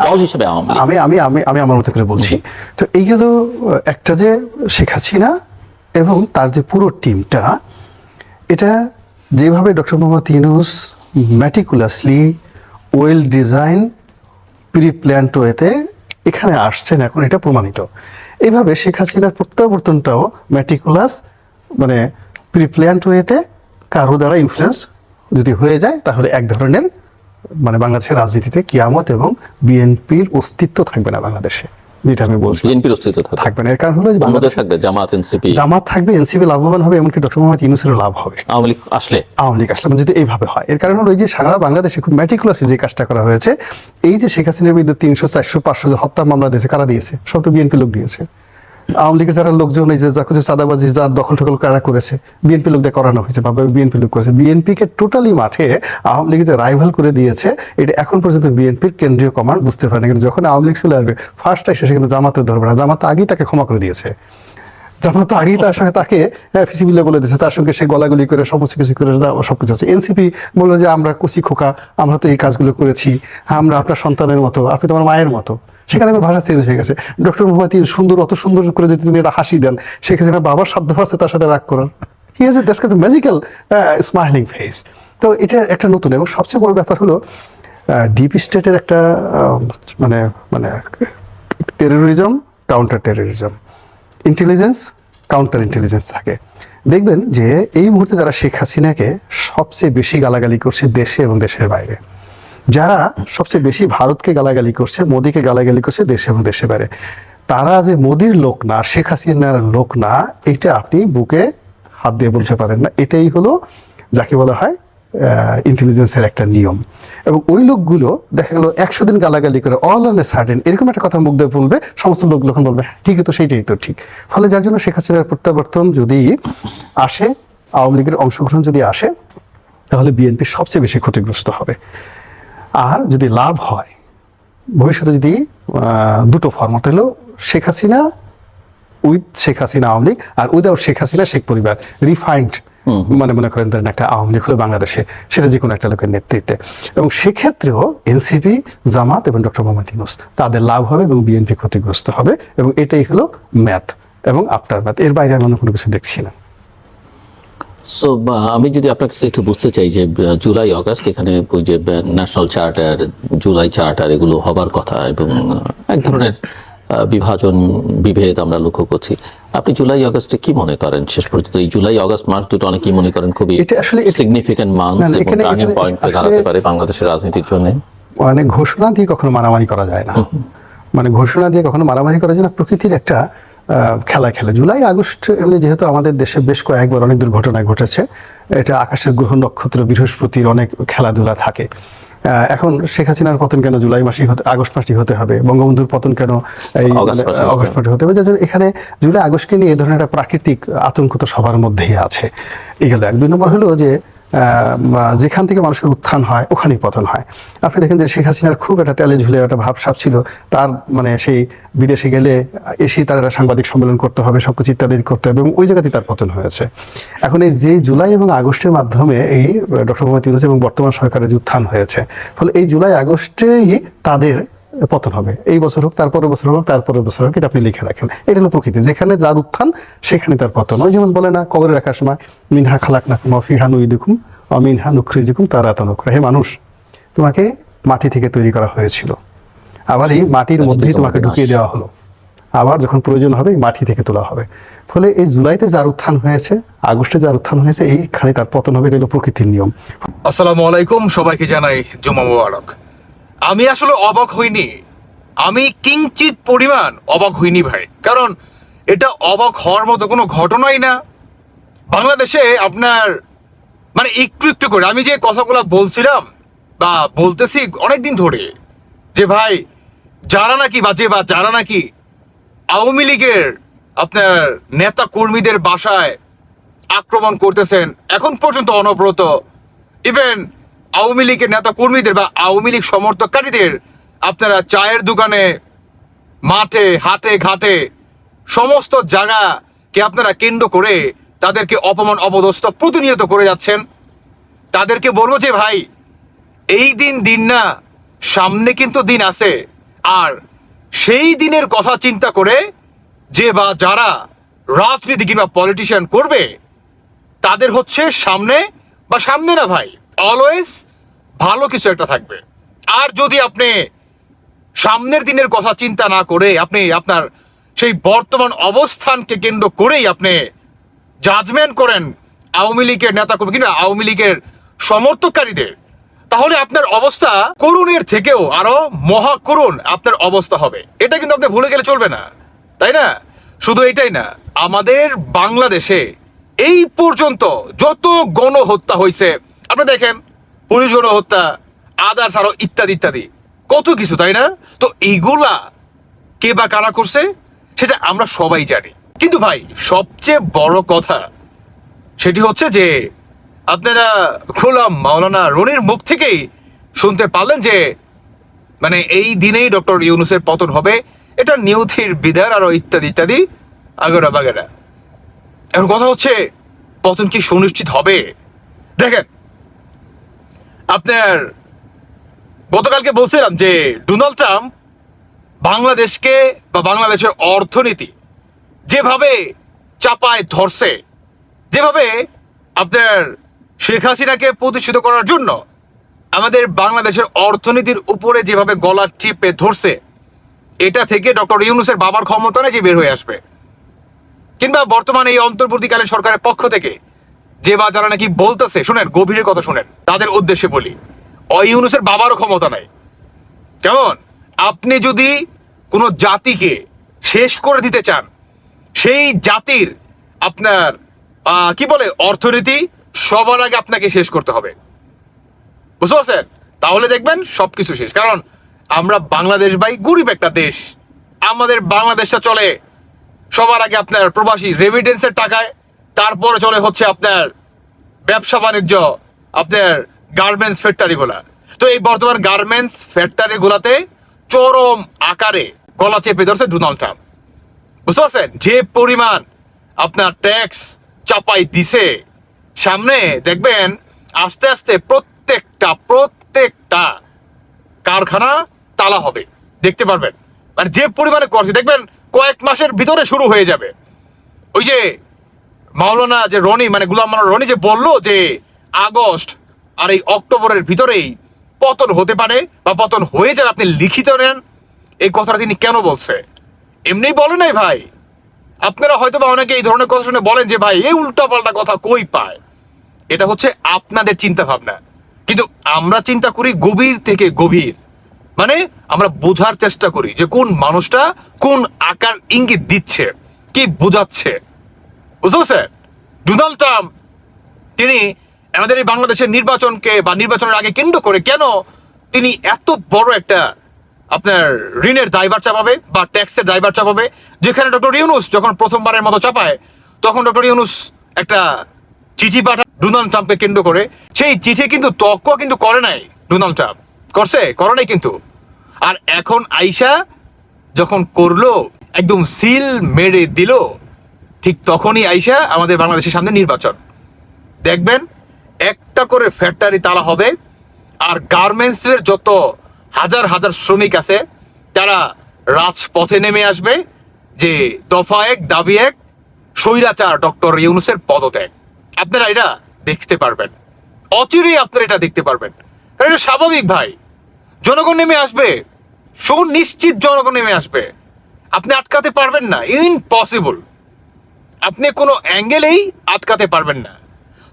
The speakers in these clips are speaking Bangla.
দল হিসেবে আমি আমি আমি আমি আমার মতো করে বলছি। তো এই গেল একটা যে শেখ হাসিনা এবং তার যে পুরো টিমটা এটা যেভাবে doctor Muhammad Yunus meticulously well design pre planned ওয়েতে এখানে আসছেন এখন এটা প্রমাণিত। এইভাবে শেখ হাসিনার প্রত্যাবর্তনটাও ম্যাটিকুলাস মানে প্রি প্ল্যান্ট ওয়েতে কারও দ্বারা ইনফ্লুয়েন্স যদি হয়ে যায় তাহলে এক ধরনের মানে বাংলাদেশের রাজনীতিতে কিয়ামত এবং বিএনপির অস্তিত্ব থাকবে না বাংলাদেশে। যেটা আমি বলছি। বিএনপির অস্তিত্ব থাকবে। না। এর কারণ হলো বাংলাদেশ থাকবে জামাত এনসিপি। জামাত থাকবে এনসিপি লাভবান হবে এমনকি ডক্টর মোহাম্মদ ইউনুসেরও লাভ হবে। আওয়ামী লীগ আসলে। আওয়ামী লীগ আসলে যদি এইভাবে হয়। এর কারণ হলো এই যে সারা বাংলাদেশে খুব ম্যাটিকুলাসলি যে কাজটা করা হয়েছে এই যে শেখ হাসিনার বিরুদ্ধে তিনশো চারশো পাঁচশো যে হত্যা মামলা দিয়েছে কারা দিয়েছে? সব তো বিএনপি লোক দিয়েছে। আওয়ামী লীগের যারা লোকজন এই যে যা কিছু চাঁদাবাজি যা দখল টখল কারা করেছে? বিএনপি লোক দিয়ে করানো হয়েছে বা বিএনপি লোক করেছে। বিএনপিকে টোটালি মাঠে আওয়ামী লীগ যে রাইভাল করে দিয়েছে, এটা এখন পর্যন্ত বিএনপির কেন্দ্রীয় কমান্ড বুঝতে পারে না কিন্তু যখন আওয়ামী লীগ চলে আসবে ফার্স্ট এসে সে কিন্তু জামাতের ধরবে না। জামাত আগেই তাকে ক্ষমা করে দিয়েছে। জামাত আগেই তার সঙ্গে তাকে ফিসিবিলে বলে দিয়েছে। তার সঙ্গে সে গলাগুলি করে, সমস্ত কিছু করে সব কিছু আছে। এনসিপি বলল যে, আমরা কুচি খোকা, আমরা তো এই কাজগুলো করেছি। আমরা আপনার সন্তানের মতো, আপনি তোমার মায়ের মতো। সেখানে আমার ভাষা চেঞ্জ হয়ে গেছে। ডক্টর মোহাম্মদ সুন্দর, অত সুন্দর করে যদি তুমি এটা হাসি দেন সেখানে বাবার সাধ্য আছে তার সাথে রাগ করার। He has a that's magical smiling face তো এটা একটা নতুন, এবং সবচেয়ে বড় ব্যাপার হলো ডিপ স্টেটের একটা মানে মানে terrorism counter terrorism intelligence counter intelligence থাকে। দেখবেন যে এই মুহূর্তে যারা শেখ হাসিনাকে সবচেয়ে বেশি গালাগালি করছে দেশে এবং দেশের বাইরে। যারা সবচেয়ে বেশি ভারতকে গালাগালি করছে মোদীকে গালাগালি করছে দেশে এবং দেশে বাইরে তারা যে মোদির লোক না শেখ হাসিনার লোক না এটা আপনি বুকে হাত দিয়ে বলতে পারেন না। এটাই হলো যাকে বলা হয় ইন্টেলিজেন্সের একটা নিয়ম। এবং ওই লোকগুলো দেখা গেল একশো দিন গালাগালি করে অল অন এ সার্ডেন এরকম একটা কথা মুখ দিয়ে বলবে সমস্ত লোক যখন বলবে "হ্যাঁ, ঠিকই তো সেইটাই তো ঠিক। ফলে যার জন্য শেখ হাসিনার প্রত্যাবর্তন যদি আসে আওয়ামী লীগের অংশগ্রহণ যদি আসে তাহলে বিএনপি সবচেয়ে বেশি ক্ষতিগ্রস্ত হবে। আর যদি লাভ হয় ভবিষ্যতে যদি দুটো ফর্মত হলো শেখ হাসিনা উইথ শেখ হাসিনা আওয়ামী লীগ আর উইদাউট শেখ হাসিনা শেখ পরিবার রিফাইন্ড মানে মনে করেন ধরেন একটা আওয়ামী লীগ হলো বাংলাদেশে সেটা যে কোনো একটা লোকের নেতৃত্বে। এবং সেক্ষেত্রেও এনসিপি জামাত এবং ডক্টর মোহাম্মদ ইউনুস তাদের লাভ হবে এবং বিএনপি ক্ষতিগ্রস্ত হবে এবং এটাই হলো ম্যাথ এবং আফটার ম্যাথ এর বাইরে আমি অন্য কোনো কিছু দেখছি না। সো আমি যদি আপনার কাছে একটু বুঝতে চাই যে জুলাই অগাস্ট এখানে ওই যে ন্যাশনাল চার্টার জুলাই চার্টার এগুলো হবার কথা এবং এক ধরনের বিভাজন বিভেদ আমরা লক্ষ্য করছি। আপনি জুলাই অগাস্টে কি মনে করেন? শেষ পর্যন্ত এই জুলাই অগাস্ট মাস দুটো অনেকেই মনে করেন? খুবই এটা আসলে সিগনিফিকেন্ট মান্থ এবং টার্নিং পয়েন্ট দাঁড়াতে পারে বাংলাদেশের রাজনীতির জন্য। মানে ঘোষণা দিয়ে কখনো মারামারি করা যায় না। মানে ঘোষণা দিয়ে কখনো মারামারি করা যায় না। প্রকৃতির একটা খেলা খেলে। জুলাই আগস্ট এমনি যেহেতু আমাদের দেশে বেশ কয়েকবার অনেক দুর্ঘটনা ঘটেছে এটা আকাশের গ্রহ নক্ষত্র বৃহস্পতির অনেক খেলাধুলা থাকে। আহ, এখন শেখ হাসিনার পতন কেন জুলাই হতে আগস্ট মাসেই হতে হবে? বঙ্গবন্ধুর পতন কেন এই আগস্ট মাসে হতে মাসে হবে? যার জন্য এখানে জুলাই আগস্টকে নিয়ে এই ধরনের একটা প্রাকৃতিক আতঙ্ক তো সবার মধ্যেই আছে। এই গেল এক। দুই নম্বর হলো যে যেখান থেকে মানুষের উত্থান হয়, ওখানেই পতন হয়। আপনি দেখেন যে শেখ হাসিনার খুব একটা তেলে ঝুলে একটা ভাবসাব ছিল। তার মানে সেই বিদেশে গেলে এসেই তার একটা সাংবাদিক সম্মেলন করতে হবে, সবকিছু ইত্যাদি করতে হবে এবং ওই জায়গাতেই তার পতন হয়েছে। এখন এই যে জুলাই এবং আগস্টের মাধ্যমে এই ডক্টর মোহাম্মদ ইউনুস এবং বর্তমান সরকারের যে উত্থান হয়েছে, ফলে এই জুলাই আগস্টেই তাদের পতন হবে। এই বছর হোক তারপরের বছর হোক তারপরের বছর হোক এটা আপনি লিখে রাখেন। এটা হলো প্রকৃতি। যেখানে যার উত্থান সেখানে তার পতন। ওই যেমন বলে না কবরে রাখার সময় মিনহা খালাক না মফিহা নুই দেখুম অমিনহা নুখরিজিকুম তারা তনুখরা হে মানুষ তোমাকে মাটি থেকে তৈরি করা হয়েছিল। আবার এই মাটির মধ্যেই তোমাকে ঢুকিয়ে দেওয়া হলো। আবার যখন প্রয়োজন হবে মাটি থেকে তোলা হবে। ফলে এই জুলাইতে যার উত্থান হয়েছে আগস্টে যার উত্থান হয়েছে এইখানে তার পতন হবে এটা হলো প্রকৃতির নিয়ম। আসসালামু আলাইকুম সবাইকে জানাই জুমা মুবারক। আমি আসলে অবাক হইনি। আমি কিঞ্চিত পরিমাণ অবাক হইনি ভাই। কারণ এটা অবাক হওয়ার মতো কোনো ঘটনাই না। বাংলাদেশে আপনার মানে একটু একটু করে, আমি যে কথাগুলো বলছিলাম বা বলতেছি অনেক দিন ধরে, যে ভাই, যারা নাকি বা যে বা যারা নাকি আওয়ামী লীগের আপনার নেতা কর্মীদের বাসায় আক্রমণ করতেছেন, এখন পর্যন্ত অনবরত ইভেন আওয়ামী লীগের নেতা কর্মীদের বা আওয়ামী লীগ সমর্থককারীদের আপনারা চায়ের দোকানে, মাঠে, হাটে, ঘাটে সমস্ত জায়গাকে আপনারা কেন্দ্র করে তাদেরকে অপমান, অপদস্থ প্রতিনিয়ত করে যাচ্ছেন। তাদেরকে বলব যে, ভাই, এই দিন দিন না, সামনে কিন্তু দিন আছে। আর সেই দিনের কথা চিন্তা করে যে বা যারা রাজনীতি কিংবা পলিটিশিয়ান করবে, তাদের হচ্ছে সামনে বা সামনে না, ভাই। অলওয়েজ ভালো কিছু একটা থাকবে। আর যদি আপনি সামনের দিনের কথা চিন্তা না করে আপনি আপনার সেই বর্তমান অবস্থানকে কেন্দ্র করেই আপনি জাজমেন্ট করেন আওয়ামী লীগের নেতা কর্মী কিংবা আওয়ামী লীগের সমর্থককারীদের, তাহলে আপনার অবস্থা করুণের থেকেও আরও মহা করুণ আপনার অবস্থা হবে। এটা কিন্তু আপনি ভুলে গেলে চলবে না। তাই না? শুধু এটাই না, আমাদের বাংলাদেশে এই পর্যন্ত যত গণহত্যা হয়েছে আপনি দেখেন, পুলিশ গণহত্যা, আদার্স আরও ইত্যাদি ইত্যাদি। কত কিছু, তাই না? তো এইগুলা কে বা কারা করছে, সেটা আমরা সবাই জানি। কিন্তু ভাই, সবচেয়ে বড় কথা সেটি হচ্ছে যে, আপনারা খোলাম মাওলানা রনির মুখ থেকেই শুনতে পারলেন যে মানে এই দিনেই ডক্টর ইউনুসের পতন হবে, এটা নিউথির বিধার আরও ইত্যাদি ইত্যাদি, আগেরা বাগেরা। এখন কথা হচ্ছে, পতন কি সুনিশ্চিত হবে? দেখেন আপনার গতকালকে বলছিলাম যে ডোনাল্ড ট্রাম্প বাংলাদেশকে বা বাংলাদেশের অর্থনীতি যেভাবে চাপায় ধরছে, যেভাবে আপনার শেখ হাসিনাকে প্রতিষ্ঠিত করার জন্য আমাদের বাংলাদেশের অর্থনীতির উপরে যেভাবে গলা টিপে ধরছে, এটা থেকে ডক্টর ইউনুসের বাবার ক্ষমতা যে বের হয়ে আসবে। কিংবা বর্তমানে এই অন্তর্বর্তীকালীন সরকারের পক্ষ থেকে যে বা যারা নাকি বলতেছে, শুনেন, গভীরের কথা শুনেন, তাদের উদ্দেশ্যে বলি, অ ইউনুসের বাবারও ক্ষমতা নাই। কেমন? আপনি যদি কোনো জাতিকে শেষ করে দিতে চান, সেই জাতির আপনার কি বলে, অর্থনীতি সবার আগে আপনাকে শেষ করতে হবে। বুঝতে পারছেন? তাহলে দেখবেন সবকিছু শেষ। কারণ আমরা বাংলাদেশ ভাই গরিব একটা দেশ। আমাদের বাংলাদেশটা চলে। সবার আগে আপনার প্রবাসী রেমিটেন্সের টাকায় তারপরে চলে হচ্ছে আপনার ব্যবসা বাণিজ্য, আপনার গার্মেন্টস ফ্যাক্টরিগুলা তো এই বর্তমান গার্মেন্টস ফ্যাক্টরিগুলাতে চরম আকারে গলা চেপে ধরছে ডোনাল্ড ট্রাম্প বুঝতে পারছেন? যে পরিমাণ আপনার ট্যাক্স চাপাই দিছে, সামনে দেখবেন আস্তে আস্তে প্রত্যেকটা প্রত্যেকটা কারখানা তালা হবে। দেখতে পারবেন? মানে যে পরিমাণে করছে, দেখবেন কয়েক মাসের ভিতরে শুরু হয়ে যাবে। ওই যে মাওলানা যে রনি মানে গুলাম মাওলানা রনি যে বলল যে আগস্ট আর এই অক্টোবরের ভিতরেই পতন হতে পারে বা পতন হয়ে যাবে, আপনি লিখিত নেন। এই কথাটা তিনি কেন বলছে? এমনি বলে নাই ভাই। আপনারা হয়তো বা অনেকে এই ধরনের কথা শুনে বলেন যে, ভাই, এই উল্টা পাল্টা কথা কই পায়? এটা হচ্ছে আপনাদের চিন্তা ভাবনা কিন্তু আমরা চিন্তা করি গভীর থেকে গভীর। মানে আমরা বোঝার চেষ্টা করি যে কোন মানুষটা কোন আকার ইঙ্গিত দিচ্ছে, কি বোঝাচ্ছে। বুঝতে পারছেন? ডোনাল্ড ট্রাম্প, তিনি আমাদের এই বাংলাদেশের নির্বাচনকে বা নির্বাচনের আগে কেন্দ্র করে কেন তিনি এত বড় একটা আপনার ঋণের দায়ভার চাপাবে বা ট্যাক্সের দায়ভার চাপাবে? যেখানে ডক্টর ইউনুস যখন প্রথমবারের মতো চাপায়, তখন ডক্টর ইউনুস একটা চিঠি পাঠায় ডোনাল্ড ট্রাম্পকে কেন্দ্র করে। সেই চিঠি কিন্তু তক্ক কিন্তু করে নাই ডোনাল্ড ট্রাম্প। করছে? করে নাই কিন্তু। আর এখন আইসা যখন করল, একদম সিল মেরে দিল। ঠিক তখনই আইসা আমাদের বাংলাদেশের সামনে নির্বাচন। দেখবেন, একটা করে ফ্যাক্টরি তালা হবে, আর গার্মেন্টসের যত হাজার হাজার শ্রমিক আছে, তারা রাজপথে নেমে আসবে, যে দফা এক, দাবি এক, স্বৈরাচার ডক্টর ইউনুসের পদত্যাগ। আপনারা এটা দেখতে পারবেন। অচিরেই আপনারা এটা দেখতে পারবেন। কারণ এটা স্বাভাবিক ভাই। জনগণ নেমে আসবে। সুনিশ্চিত জনগণ নেমে আসবে। আপনি আটকাতে পারবেন না। ইম্পসিবল আপনি কোনো অ্যাঙ্গেলেই আটকাতে পারবেন না।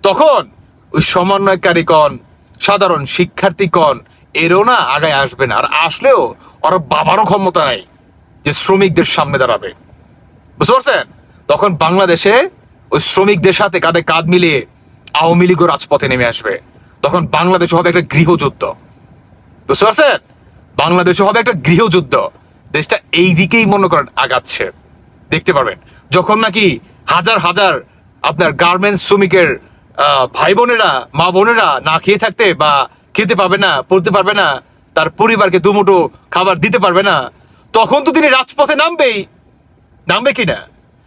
তখন ওই সমন্বয়কারীগণ, সাধারণ শিক্ষার্থীগণ এরও না আগায় আসবেন, আর আসলেও ওরা বাবারও ক্ষমতা নাই যে শ্রমিকদের সামনে দাঁড়াবে। বুঝতে পারছেন? তখন বাংলাদেশে ওই শ্রমিকদের সাথে কাঁধে কাঁধ মিলিয়ে আওয়ামী লীগও রাজপথে নেমে আসবে। তখন বাংলাদেশ হবে একটা গৃহযুদ্ধ। বুঝতে পারছেন? বাংলাদেশে হবে একটা গৃহযুদ্ধ। দেশটা এই দিকেই মনে করেন আগাচ্ছে। দেখতে পারবেন। যখন নাকি হাজার হাজার আপনার গার্মেন্টস শ্রমিকের ভাই বোনেরা মা বোনেরা না খেয়ে থাকতে বা খেতে পাবে না, পড়তে পারবে না, তার পরিবারকে দুমুঠো খাবার দিতে পারবে না, তখন তো তিনি রাজপথে নামবেই। নামবে কিনা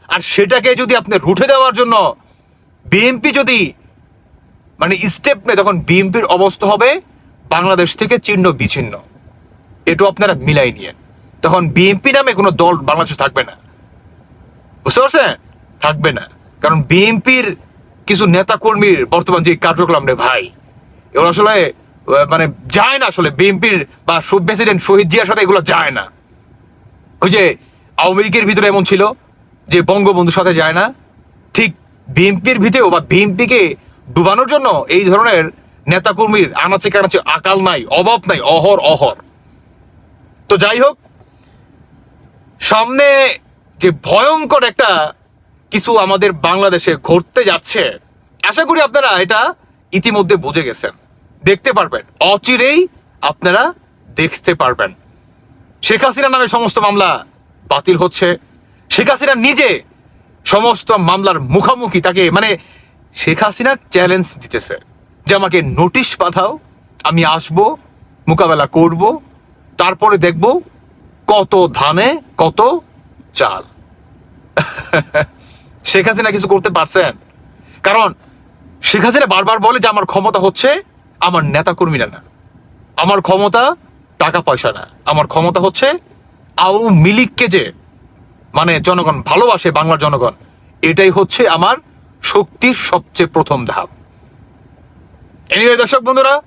আর সেটাকে যদি আপনি রুঠে দেওয়ার জন্য বিএনপি যদি মানে স্টেপ নেয়, তখন বিএনপির অবস্থা হবে বাংলাদেশ থেকে চিহ্ন বিচ্ছিন্ন। এটু আপনারা মিলাই নিয়ে তখন বিএনপি নামে কোনো দল বাংলাদেশে থাকবে না। বুঝতে পারছেন? থাকবে না। কারণ বিএনপির কিছু নেতা কর্মীর বর্তমান যে কার্যক্রম রে ভাই, এগুলো আসলে মানে যায় না আসলে বিএনপির বা প্রেসিডেন্ট শহীদ জিয়ার সাথে এগুলো যায় না। ওই যে আওয়ামী লীগের ভিতরে এমন ছিল যে বঙ্গবন্ধুর সাথে যায় না। ঠিক বিএনপির ভিতরেও বা বিএনপিকে ডুবানোর জন্য এই ধরনের নেতাকর্মীর আনাচে কানাচে আকাল নাই, অভাব নাই, অহর অহর। তো যাই হোক, সামনে যে ভয়ঙ্কর একটা কিছু আমাদের বাংলাদেশে ঘটতে যাচ্ছে। আশা করি আপনারা এটা ইতিমধ্যে বুঝে গেছেন। দেখতে পারবেন। অচিরেই আপনারা দেখতে পারবেন। শেখ হাসিনা নামে সমস্ত মামলা বাতিল হচ্ছে। শেখ হাসিনা নিজে সমস্ত মামলার মুখোমুখি তাকে মানে শেখ হাসিনা চ্যালেঞ্জ দিতেছে যে আমাকে নোটিশ পাঠাও, আমি আসব, মোকাবেলা করব, তারপরে দেখব কত ধানে, কত চাল। শেখ হাসিনা কিছু করতে পারছেন? কারণ শেখ হাসিনা বারবার বলে যে আমার ক্ষমতা হচ্ছে আমার নেতা কর্মীরা না। আমার ক্ষমতা টাকা পয়সা না। আমার ক্ষমতা হচ্ছে আওয়ামী লীগকে যে মানে জনগণ ভালোবাসে, বাংলার জনগণ, এটাই হচ্ছে আমার শক্তির সবচেয়ে প্রথম ধাপ। এনিওয়ে দর্শক বন্ধুরা,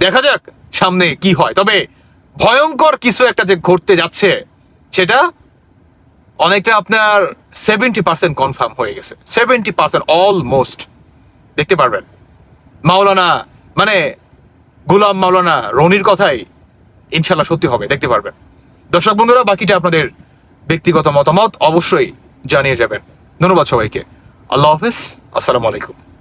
দেখা যাক সামনে কি হয়। তবে ভয়ঙ্কর কিছু একটা যে ঘটতে যাচ্ছে, সেটা অনেকটা আপনার সেভেন্টি পার্সেন্ট কনফার্ম হয়ে গেছে। সেভেন্টি পার্সেন্ট অলমোস্ট দেখতে পারবেন। মাওলানা মানে গুলাম মাওলানা রনির কথাই ইনশাল্লাহ সত্যি হবে, দেখতে পারবেন। দর্শক বন্ধুরা, বাকিটা আপনাদের ব্যক্তিগত মতামত অবশ্যই জানিয়ে যাবেন। ধন্যবাদ সবাইকে। আল্লাহ হাফিজ। আসসালামু আলাইকুম।